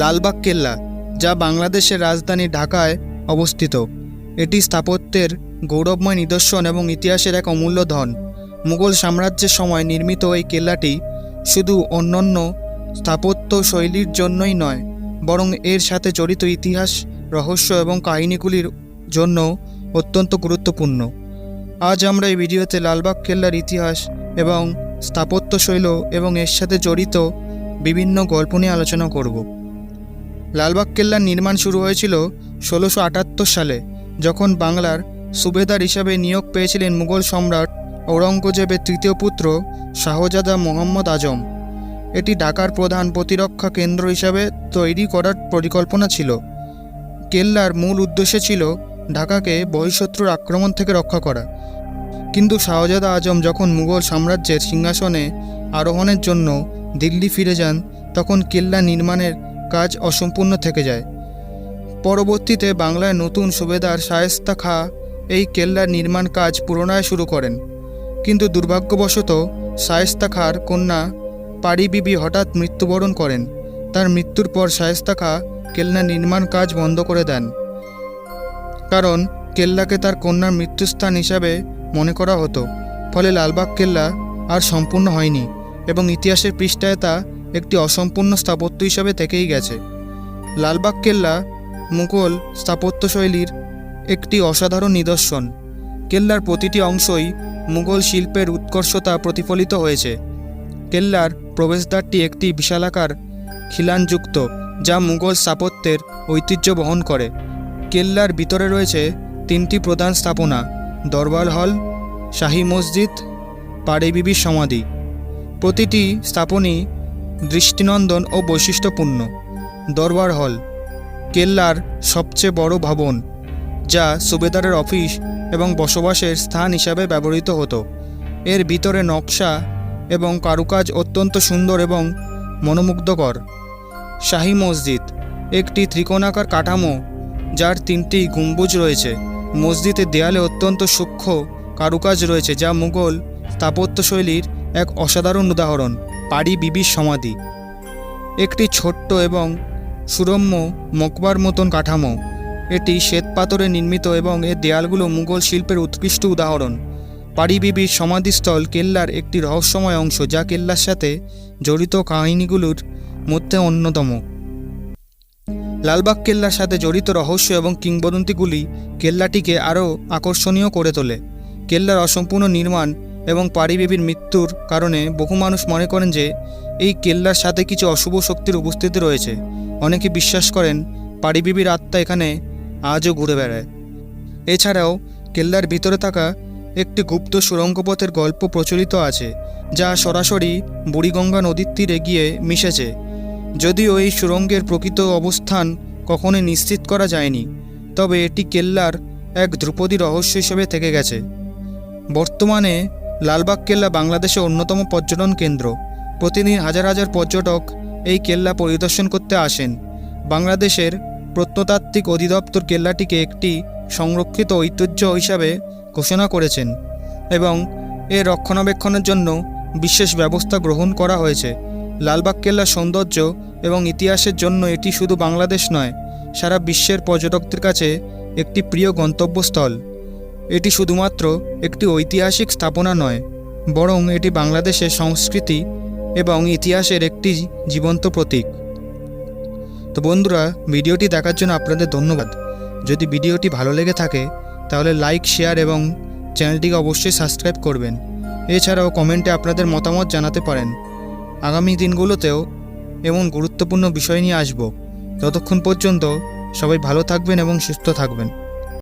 লালবাগ কেল্লা, যা বাংলাদেশের রাজধানী ঢাকায় অবস্থিত। এটি স্থাপত্যের গৌরবময় নিদর্শন এবং ইতিহাসের এক অমূল্য ধন। মুঘল সাম্রাজ্যের সময় নির্মিত এই কেল্লাটি শুধু অন্যান্য স্থাপত্য শৈলীর জন্যই নয়, বরং এর সাথে জড়িত ইতিহাস, রহস্য এবং কাহিনীগুলির জন্য অত্যন্ত গুরুত্বপূর্ণ। আজ আমরা এই ভিডিওতে লালবাগ কেল্লার ইতিহাস এবং স্থাপত্য শৈল এবং এর সাথে জড়িত বিভিন্ন গল্প নিয়ে আলোচনা করব। লালবাগ কেল্লার নির্মাণ শুরু হয়েছিল ষোলোশো আটাত্তর সালে, যখন বাংলার সুবেদার হিসাবে নিয়োগ পেয়েছিলেন মুঘল সম্রাট ঔরঙ্গজেবের তৃতীয় পুত্র শাহজাদা মোহাম্মদ আজম। এটি ঢাকার প্রধান প্রতিরক্ষা কেন্দ্র হিসাবে তৈরি করার পরিকল্পনা ছিল। কেল্লার মূল উদ্দেশ্য ছিল ঢাকাকে বহিঃশত্রুর আক্রমণ থেকে রক্ষা করা। কিন্তু শাহজাদা আজম যখন মুঘল সাম্রাজ্যের সিংহাসনে আরোহণের জন্য দিল্লি ফিরে যান, তখন কেল্লা নির্মাণের কাজ অসম্পূর্ণ থেকে যায়। পরবর্তীতে বাংলায় নতুন সুবেদার শায়েস্তা খাঁ এই কেল্লার নির্মাণ কাজ পুনরায় শুরু করেন। কিন্তু দুর্ভাগ্যবশত শায়েস্তা খাঁর কন্যা পারি বিবি হঠাৎ মৃত্যুবরণ করেন। তার মৃত্যুর পর শায়েস্তা খাঁ কেল্লা নির্মাণ কাজ বন্ধ করে দেন। কারণ কেল্লাকে তার কন্যার মৃত্যুস্থান হিসাবে মনে করা হতো। ফলে লালবাগ কেল্লা আর সম্পূর্ণ হয়নি এবং ইতিহাসের পৃষ্ঠায় তা একটি অসম্পূর্ণ স্থাপত্য হিসাবে থেকেই গেছে। লালবাগ কেল্লা, মুঘল স্থাপত্যশৈলীর একটি অসাধারণ নিদর্শন। কেল্লার প্রতিটি অংশই মুঘল শিল্পের উৎকর্ষতা প্রতিফলিত হয়েছে। কেল্লার প্রবেশদ্বারটি একটি বিশালাকার খিলানযুক্ত, যা মুঘল স্থাপত্যের ঐতিহ্য বহন করে। কেল্লার ভিতরে রয়েছে তিনটি প্রধান স্থাপনা দরবার হল, শাহী মসজিদ পাড়েবিবির সমাধি। প্রতিটি স্থাপনই দৃষ্টিনন্দন ও বৈশিষ্ট্যপূর্ণ। দরবার হল, কেল্লার সবচেয়ে বড় ভবন, যা সুবেদারের অফিস এবং বসবাসের স্থান হিসাবে ব্যবহৃত হতো। এর ভিতরে নকশা এবং কারুকাজ অত্যন্ত সুন্দর এবং মনোমুগ্ধকর। শাহী মসজিদ, একটি ত্রিকোণাকার কাঠামো, যার তিনটি গম্বুজ রয়েছে। মসজিদের দেয়ালে অত্যন্ত সূক্ষ্ম কারুকাজ রয়েছে, যা মুঘল স্থাপত্যশৈলীর এক অসাধারণ উদাহরণ পাড়ি বিবির সমাধি। একটি ছোট্ট এবং সুরম্য মকবার মতন কাঠামো। এটি শ্বেতপাথরে নির্মিত এবং এর দেয়ালগুলো মুঘল শিল্পের উৎকৃষ্ট উদাহরণ। পাড়ি বিবির সমাধিস্থল কেল্লার একটি রহস্যময় অংশ যা কেল্লার সাথে জড়িত কাহিনীগুলোর মধ্যে অন্যতম। লালবাগ কেল্লার সাথে জড়িত রহস্য এবং কিংবদন্তিগুলি কেল্লাটিকে আরও আকর্ষণীয় করে তোলে। কেল্লার অসম্পূর্ণ নির্মাণ এবং পারিবেবীর মৃত্যুর কারণে বহু মানুষ মনে করেন যে এই কেল্লার সাথে কিছু অশুভ শক্তির উপস্থিতি রয়েছে। অনেকে বিশ্বাস করেন পারিবিবির আত্মা এখানে আজও ঘুরে বেড়ায়। এছাড়াও কেল্লার ভিতরে থাকা একটি গুপ্ত সুড়ঙ্গপথের গল্প প্রচলিত আছে, যা সরাসরি বুড়িগঙ্গা নদীর তীরে গিয়ে মিশেছে। যদিও এই সুড়ঙ্গের প্রকৃত অবস্থান কখনোই নিশ্চিত করা যায়নি, তবে এটি কেল্লার এক ধ্রুপদী রহস্য হিসেবে থেকে গেছে। বর্তমানে লালবাগ কেল্লা বাংলাদেশের অন্যতম পর্যটন কেন্দ্র। প্রতিদিন হাজার হাজার পর্যটক এই কেল্লা পরিদর্শন করতে আসেন। বাংলাদেশের প্রত্নতাত্ত্বিক অধিদপ্তর কেল্লাটিকে একটি সংরক্ষিত ঐতিহ্য হিসাবে ঘোষণা করেছেন এবং এর রক্ষণাবেক্ষণের জন্য বিশেষ ব্যবস্থা গ্রহণ করা হয়েছে। লালবাগ কেল্লার সৌন্দর্য এবং ইতিহাসের জন্য এটি শুধু বাংলাদেশ নয়, সারা বিশ্বের পর্যটকদের কাছে একটি প্রিয় গন্তব্যস্থল। এটি শুধুমাত্র একটি ঐতিহাসিক স্থাপনা নয়, বরং এটি বাংলাদেশের সংস্কৃতি এবং ইতিহাসের একটি জীবন্ত প্রতীক। তো বন্ধুরা, ভিডিওটি দেখার জন্য আপনাদের ধন্যবাদ। যদি ভিডিওটি ভালো লেগে থাকে, তাহলে লাইক, শেয়ার এবং চ্যানেলটিকে অবশ্যই সাবস্ক্রাইব করবেন। এছাড়াও কমেন্টে আপনাদের মতামত জানাতে পারেন। আগামী দিনগুলোতেও এমন গুরুত্বপূর্ণ বিষয় নিয়ে আসব। ততক্ষণ পর্যন্ত সবাই ভালো থাকবেন এবং সুস্থ থাকবেন।